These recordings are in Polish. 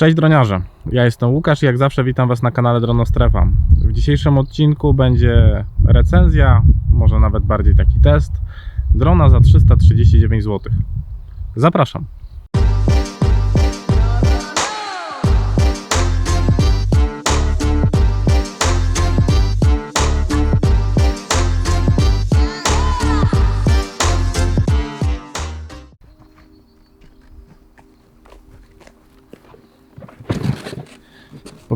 Cześć droniarze, ja jestem Łukasz i jak zawsze witam Was na kanale Dronostrefa. W dzisiejszym odcinku będzie recenzja, może nawet bardziej taki test, drona za 339 zł. Zapraszam.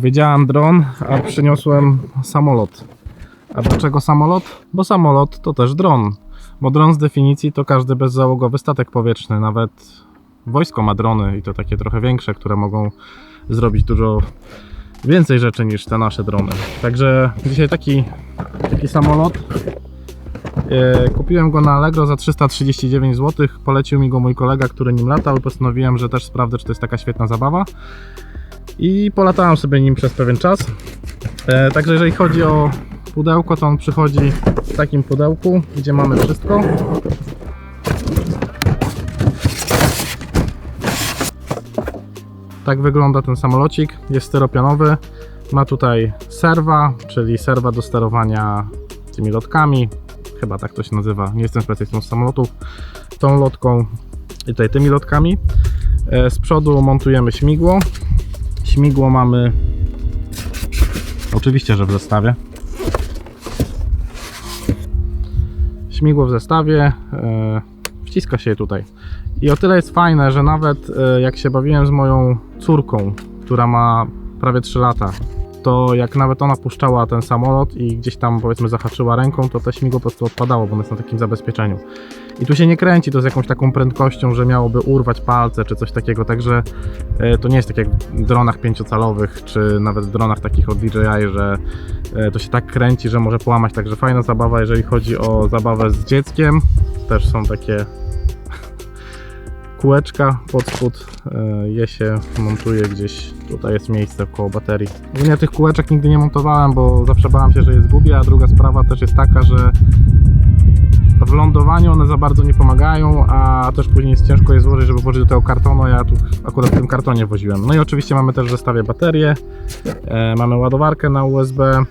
Powiedziałem dron, a przyniosłem samolot. A dlaczego samolot? Bo samolot to też dron. Bo dron z definicji to każdy bezzałogowy statek powietrzny. Nawet wojsko ma drony i to takie trochę większe, które mogą zrobić dużo więcej rzeczy niż te nasze drony. Także dzisiaj taki, taki samolot. E, Kupiłem go na Allegro za 339 zł. Polecił mi go mój kolega, który nim latał postanowiłem, że też sprawdzę, czy to jest taka świetna zabawa i polatałem sobie nim przez pewien czas. E, także jeżeli chodzi o pudełko, to on przychodzi w takim pudełku, gdzie mamy wszystko. Tak wygląda ten samolocik. Jest styropianowy. Ma tutaj serwa, czyli serwa do sterowania tymi lotkami. Chyba tak to się nazywa. Nie jestem specjalistą z samolotów. Tą lotką i tutaj tymi lotkami. E, Z przodu montujemy śmigło. Śmigło mamy oczywiście, że w zestawie. Śmigło w zestawie. e, Wciska się tutaj. I o tyle jest fajne, że nawet e, jak się bawiłem z moją córką, która ma prawie 3 lata, to jak nawet ona puszczała ten samolot i gdzieś tam powiedzmy zahaczyła ręką, to to śmigło po prostu odpadało, bo ono jest na takim zabezpieczeniu. I tu się nie kręci to z jakąś taką prędkością, że miałoby urwać palce czy coś takiego, także e, to nie jest tak jak w dronach pięciocalowych, czy nawet w dronach takich od DJI, że e, to się tak kręci, że może połamać, także fajna zabawa, jeżeli chodzi o zabawę z dzieckiem, też są takie kółeczka pod spód, e, je się montuje gdzieś, tutaj jest miejsce koło baterii. Ogólnie tych kółeczek nigdy nie montowałem, bo zawsze bałem się, że je zgubię, a druga sprawa też jest taka, że w lądowaniu one za bardzo nie pomagają, a też później jest ciężko je złożyć, żeby włożyć do tego kartonu. Ja tu akurat w tym kartonie woziłem. No i oczywiście mamy też w zestawie baterię, e, mamy ładowarkę na USB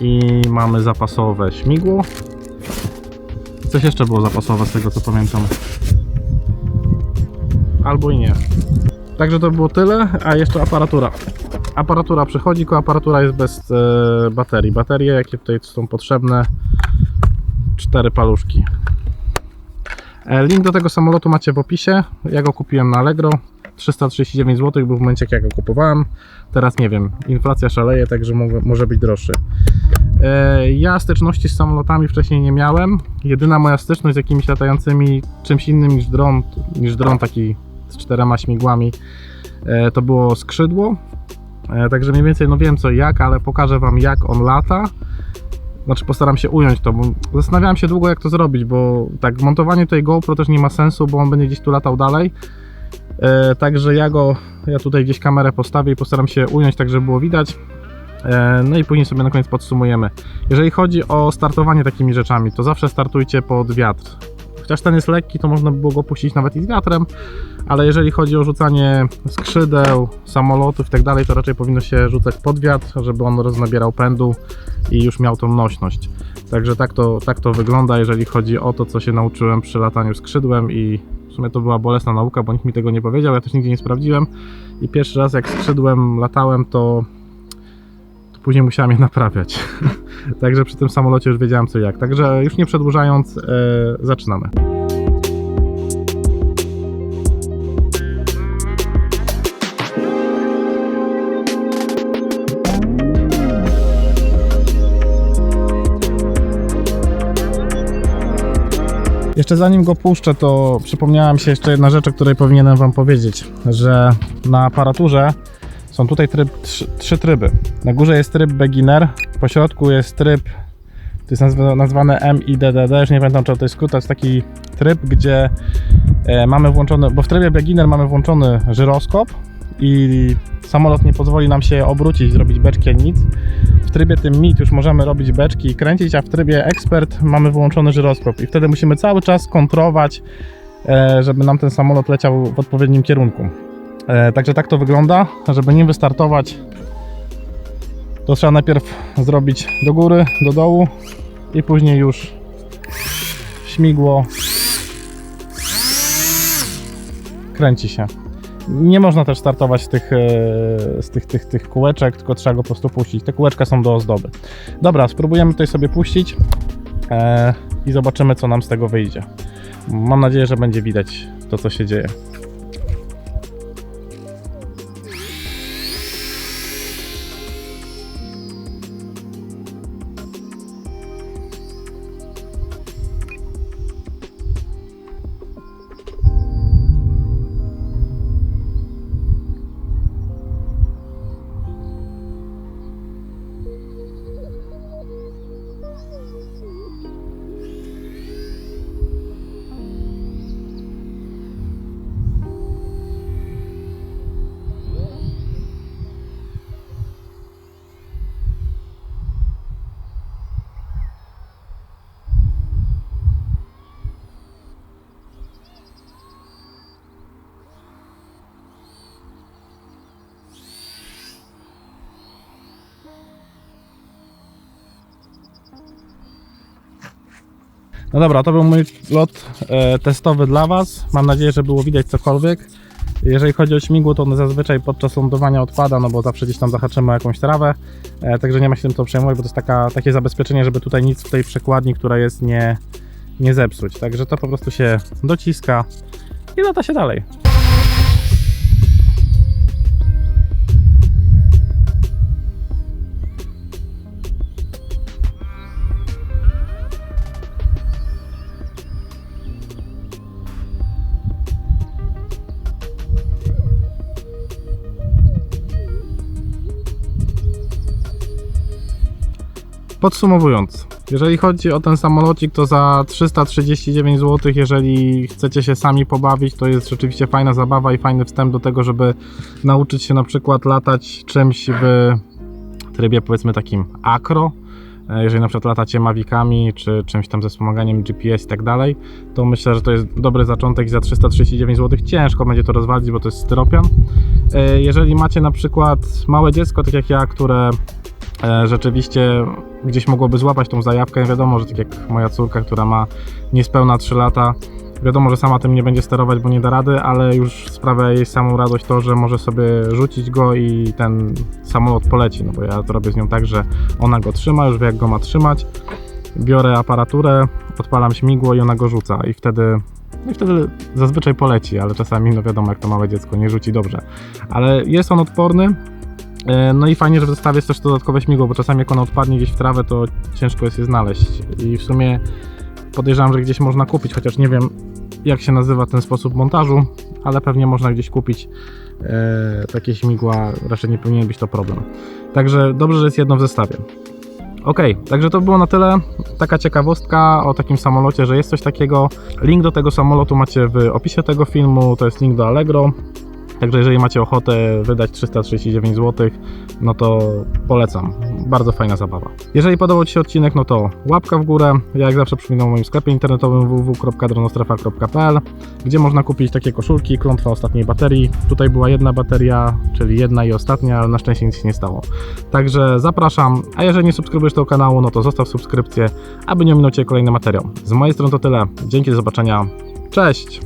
i mamy zapasowe śmigło. Coś jeszcze było zapasowe z tego co pamiętam. Albo i nie. Także to było tyle, a jeszcze aparatura. Aparatura przychodzi, tylko aparatura jest bez e, baterii. Baterie, jakie tutaj są potrzebne, cztery paluszki. E, Link do tego samolotu macie w opisie. Ja go kupiłem na Allegro. 339 zł był w momencie, jak ja go kupowałem. Teraz nie wiem, inflacja szaleje, także mo- może być droższy. E, Ja styczności z samolotami wcześniej nie miałem. Jedyna moja styczność z jakimiś latającymi czymś innym niż dron, niż dron taki z czterema śmigłami, e, to było skrzydło. Także mniej więcej no wiem co i jak, ale pokażę Wam jak on lata. Znaczy postaram się ująć to, bo zastanawiałem się długo jak to zrobić, bo tak montowanie tej GoPro też nie ma sensu, bo on będzie gdzieś tu latał dalej. E, także ja go, ja tutaj gdzieś kamerę postawię i postaram się ująć tak, żeby było widać. E, no i później sobie na koniec podsumujemy. Jeżeli chodzi o startowanie takimi rzeczami, to zawsze startujcie pod wiatr. Chociaż ten jest lekki, to można by było go puścić nawet i z wiatrem, ale jeżeli chodzi o rzucanie skrzydeł, samolotów i tak dalej, to raczej powinno się rzucać pod wiatr, żeby on roznabierał pędu i już miał tą nośność. Także tak to, tak to wygląda, jeżeli chodzi o to, co się nauczyłem przy lataniu skrzydłem i w sumie to była bolesna nauka, bo nikt mi tego nie powiedział, ja też nigdzie nie sprawdziłem i pierwszy raz jak skrzydłem latałem, to, to później musiałem je naprawiać. Także przy tym samolocie już wiedziałem co i jak. Także już nie przedłużając, e, zaczynamy. Jeszcze zanim go puszczę, to przypomniała mi się jeszcze jedna rzecz, o której powinienem Wam powiedzieć, że na aparaturze są tutaj tryb, trzy, trzy tryby. Na górze jest tryb beginner, po środku jest tryb, to jest nazwa, nazwane MIDDD, już nie pamiętam czy to jest skrót, to jest taki tryb, gdzie e, mamy włączony, bo w trybie beginner mamy włączony żyroskop i samolot nie pozwoli nam się obrócić, zrobić beczki nic. W trybie tym MIT już możemy robić beczki i kręcić, a w trybie ekspert mamy wyłączony żyroskop i wtedy musimy cały czas kontrolować, e, żeby nam ten samolot leciał w odpowiednim kierunku. E, także tak to wygląda. Żeby nim wystartować, to trzeba najpierw zrobić do góry, do dołu i później już śmigło kręci się. Nie można też startować z tych, e, z tych, tych, tych kółeczek, tylko trzeba go po prostu puścić. Te kółeczka są do ozdoby. Dobra, spróbujemy tutaj sobie puścić e, i zobaczymy, co nam z tego wyjdzie. Mam nadzieję, że będzie widać to, co się dzieje. No dobra, to był mój lot e, testowy dla Was. Mam nadzieję, że było widać cokolwiek. Jeżeli chodzi o śmigło, to ono zazwyczaj podczas lądowania odpada, no bo zawsze gdzieś tam zahaczymy o jakąś trawę, e, także nie ma się tym co przejmować, bo to jest taka, takie zabezpieczenie, żeby tutaj nic w tej przekładni, która jest, nie, nie zepsuć. Także to po prostu się dociska i lata się dalej. Podsumowując, jeżeli chodzi o ten samolocik, to za 339 zł, jeżeli chcecie się sami pobawić, to jest rzeczywiście fajna zabawa i fajny wstęp do tego, żeby nauczyć się na przykład latać czymś w trybie powiedzmy takim akro. E, Jeżeli na przykład latacie Mavicami czy czymś tam ze wspomaganiem GPS i tak dalej, to myślę, że to jest dobry zaczątek za 339 zł ciężko będzie to rozwalić, bo to jest styropian. E, Jeżeli macie na przykład małe dziecko, tak jak ja, które rzeczywiście gdzieś mogłoby złapać tą zajawkę. Wiadomo, że tak jak moja córka, która ma niespełna 3 lata, wiadomo, że sama tym nie będzie sterować, bo nie da rady, ale już sprawia jej samą radość to, że może sobie rzucić go i ten samolot poleci. No bo ja to robię z nią tak, że ona go trzyma, już wie jak go ma trzymać. Biorę aparaturę, odpalam śmigło i ona go rzuca i wtedy no i wtedy zazwyczaj poleci, ale czasami, no wiadomo, jak to małe dziecko, nie rzuci dobrze. Ale jest on odporny, E, No i fajnie, że w zestawie jest też to dodatkowe śmigło, bo czasami jak ono odpadnie gdzieś w trawę, to ciężko jest je znaleźć. I w sumie podejrzewam, że gdzieś można kupić, chociaż nie wiem jak się nazywa ten sposób montażu, ale pewnie można gdzieś kupić e, takie śmigła, raczej nie powinien być to problem. Także dobrze, że jest jedno w zestawie. Ok, także to było na tyle. Taka ciekawostka o takim samolocie, że jest coś takiego. Link do tego samolotu macie w opisie tego filmu, to jest link do Allegro. Także jeżeli macie ochotę wydać 339 zł, no to polecam. Bardzo fajna zabawa. Jeżeli podobał Ci się odcinek, no to łapka w górę. Ja jak zawsze przypominam o moim sklepie internetowym www.dronostrefa.pl, gdzie można kupić takie koszulki, klątwa ostatniej baterii. Tutaj była jedna bateria, czyli jedna i ostatnia, ale na szczęście nic się nie stało. Także zapraszam, a jeżeli nie subskrybujesz tego kanału, no to zostaw subskrypcję, aby nie ominął Cię kolejny materiał. Z mojej strony to tyle. Dzięki, do zobaczenia. Cześć!